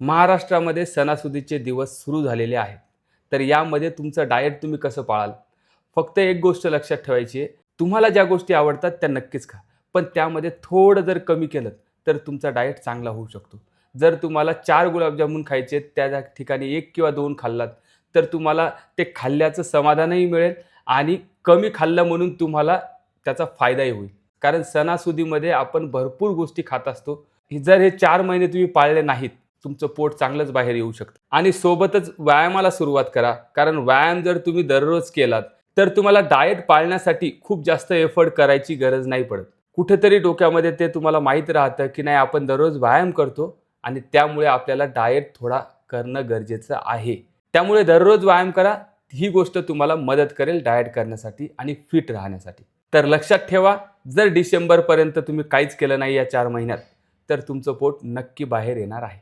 महाराष्ट्रामध्ये सणासुदीचे दिवस सुरू झालेले आहेत. तर यामध्ये तुमचं डाएट तुम्ही कसं पाळाल? फक्त एक गोष्ट लक्षात ठेवायची आहे. तुम्हाला ज्या गोष्टी आवडतात त्या नक्कीच खा. पण त्यामध्ये थोडं जर कमी केलं तर तुमचा डाएट चांगला होऊ शकतो. जर तुम्हाला चार गुलाबजामुन खायचे त्या ठिकाणी एक किंवा दोन खाल्लात तर तुम्हाला ते खाल्ल्याचं समाधानही मिळेल आणि कमी खाल्लं म्हणून तुम्हाला त्याचा फायदाही होईल. कारण सणासुदीमध्ये आपण भरपूर गोष्टी खात असतो. जर हे चार महिने तुम्ही पाळले नाहीत तुमचं पोट चांगलंच बाहेर येऊ शकतं. आणि सोबतच व्यायामाला सुरुवात करा. कारण व्यायाम जर तुम्ही दररोज केलात तर तुम्हाला डाएट पाळण्यासाठी खूप जास्त एफर्ट करायची गरज नाही पडत. कुठेतरी डोक्यामध्ये ते तुम्हाला माहीत राहतं की नाही आपण दररोज व्यायाम करतो आणि त्यामुळे आपल्याला डाएट थोडा करणं गरजेचं आहे. त्यामुळे दररोज व्यायाम करा. ही गोष्ट तुम्हाला मदत करेल डाएट करण्यासाठी आणि फिट राहण्यासाठी. तर लक्षात ठेवा जर डिसेंबरपर्यंत तुम्ही काहीच केलं नाही या चार महिन्यात तर तुमचं पोट नक्की बाहेर येणार आहे.